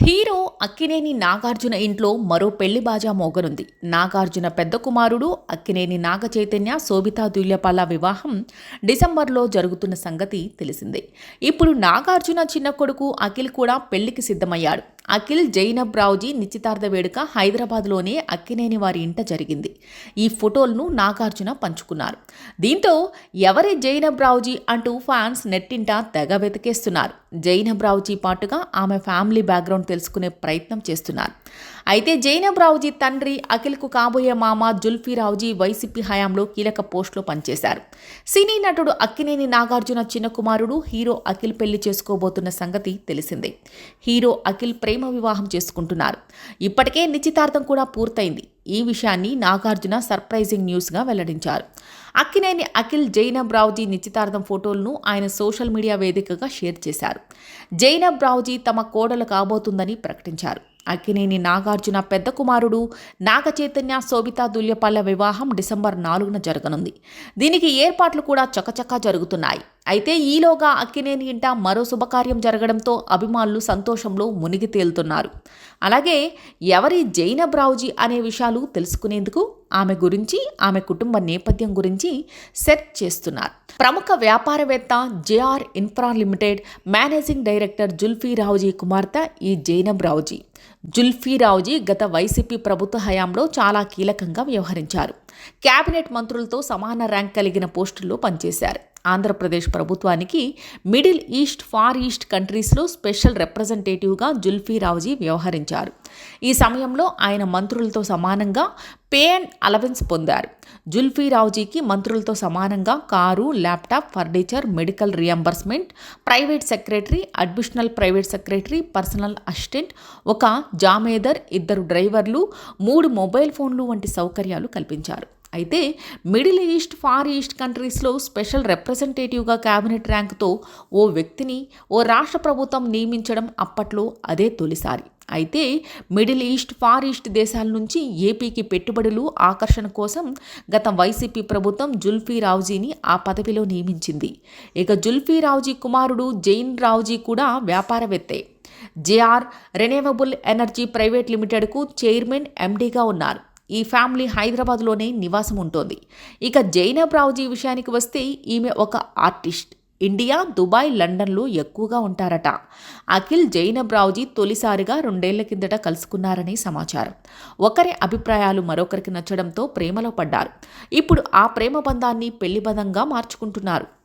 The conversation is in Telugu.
హీరో అక్కినేని నాగార్జున ఇంట్లో మరో పెళ్ళి బాజా మోగనుంది. నాగార్జున పెద్ద కుమారుడు అక్కినేని నాగ చైతన్య శోభితా దుల్యపాల వివాహం డిసెంబర్లో జరుగుతున్న సంగతి తెలిసిందే. ఇప్పుడు నాగార్జున చిన్న కొడుకు అఖిల్ కూడా పెళ్ళికి సిద్ధమయ్యాడు. అఖిల్ జైనబ్ రావుజీ నిశ్చితార్థ వేడుక హైదరాబాద్లోనే అక్కినేని వారి ఇంట జరిగింది. ఈ ఫోటోలను నాగార్జున పంచుకున్నారు. దీంతో ఎవరి జైనబ్ రావుజీ అంటూ ఫ్యాన్స్ నెట్టింట తెగ వెతికేస్తున్నారు. జైనబ్ రావుజీ పాటుగా ఆమె ఫ్యామిలీ బ్యాక్గ్రౌండ్ తెలుసుకునే ప్రయత్నం చేస్తున్నారు. అయితే జైనబ్ రావుజీ తండ్రి అఖిల్కు కాబోయే మామ జుల్ఫీ రావుజీ వైసీపీ హయాంలో కీలక పోస్టులో పనిచేశారు. సినీ నటుడు అక్కినేని నాగార్జున చిన్న కుమారుడు హీరో అఖిల్ పెళ్ళి చేసుకోబోతున్న సంగతి తెలిసిందే. హీరో అఖిల్ ప్రేమ వివాహం చేసుకుంటున్నారు. ఇప్పటికే నిశ్చితార్థం కూడా పూర్తయింది. ఈ విషయాన్ని నాగార్జున సర్ప్రైజింగ్ న్యూస్గా వెల్లడించారు. అక్కినేని అఖిల్ జైనబ్ రావుజీ నిశ్చితార్థం ఫోటోలను ఆయన సోషల్ మీడియా వేదికగా షేర్ చేశారు. జైనబ్ రావుజీ తమ కోడలు కాబోతుందని ప్రకటించారు. అక్కినేని నాగార్జున పెద్ద కుమారుడు నాగ చైతన్య శోభితా దుల్యపాల వివాహం డిసెంబర్ నాలుగున జరగనుంది. దీనికి ఏర్పాట్లు కూడా చకచకా జరుగుతున్నాయి. అయితే ఈలోగా అక్కినేని ఇంట మరో శుభకార్యం జరగడంతో అభిమానులు సంతోషంలో మునిగి తేలుతున్నారు. అలాగే ఎవరి జైనబ్ రావుజీ అనే విషయాలు తెలుసుకునేందుకు ఆమె గురించి ఆమె కుటుంబ నేపథ్యం గురించి సెర్చ్ చేస్తున్నారు. ప్రముఖ వ్యాపారవేత్త JR infra limited managing director Zulfi Ravdjee కుమార్తె ఈ జైనబ్ రావుజీ జుల్ఫీ రావుజీ గత వైసీపీ ప్రభుత్వ హయాంలో చాలా కీలకంగా వ్యవహరించారు. కేబినెట్ మంత్రులతో సమాన ర్యాంక్ కలిగిన పోస్టుల్లో పనిచేశారు. ఆంధ్రప్రదేశ్ ప్రభుత్వానికి మిడిల్ ఈస్ట్ ఫార్ ఈస్ట్ కంట్రీస్లో స్పెషల్ రిప్రజెంటేటివ్గా జుల్ఫీ రావుజీ వ్యవహరించారు. ఈ సమయంలో ఆయన మంత్రులతో సమానంగా పే అండ్ అలవెన్స్ పొందారు. జుల్ఫీ రావుజీకి మంత్రులతో సమానంగా car laptop furniture medical reimbursement private secretary additional private secretary personal assistant ఒక జామేదర్ ఇద్దరు డ్రైవర్లు మూడు మొబైల్ ఫోన్లు వంటి సౌకర్యాలు కల్పించారు. అయితే మిడిల్ ఈస్ట్ ఫార్ ఈస్ట్ కంట్రీస్లో స్పెషల్ రిప్రజెంటేటివ్గా క్యాబినెట్ ర్యాంకుతో ఓ వ్యక్తిని ఓ రాష్ట్ర ప్రభుత్వం నియమించడం అప్పట్లో అదే తొలిసారి. అయితే మిడిల్ ఈస్ట్ ఫార్ ఈస్ట్ దేశాల నుంచి ఏపీకి పెట్టుబడులు ఆకర్షణ కోసం గత వైసీపీ ప్రభుత్వం జుల్ఫీ రావుజీని ఆ పదవిలో నియమించింది. ఇక జుల్ఫీ రావుజీ కుమారుడు జైన్ రావుజీ కూడా వ్యాపారవేత్తే. జేఆర్ రెన్యూవబుల్ ఎనర్జీ ప్రైవేట్ లిమిటెడ్కు చైర్మన్ ఎండీగా ఉన్నారు. ఈ ఫ్యామిలీ హైదరాబాద్లోనే నివాసం ఉంటుంది ఇక జైనబ్ రావుజీ విషయానికి వస్తే ఈమె ఒక ఆర్టిస్ట్. ఇండియా దుబాయ్ లండన్లో ఎక్కువగా ఉంటారట. అఖిల్ జైనబ్ రావుజీ తొలిసారిగా రెండేళ్ళ కిందట కలుసుకున్నారని సమాచారం. ఒకరి అభిప్రాయాలు మరొకరికి నచ్చడంతో ప్రేమలో పడ్డారు. ఇప్పుడు ఆ ప్రేమ బంధాన్ని పెళ్ళి బంధంగా మార్చుకుంటున్నారు.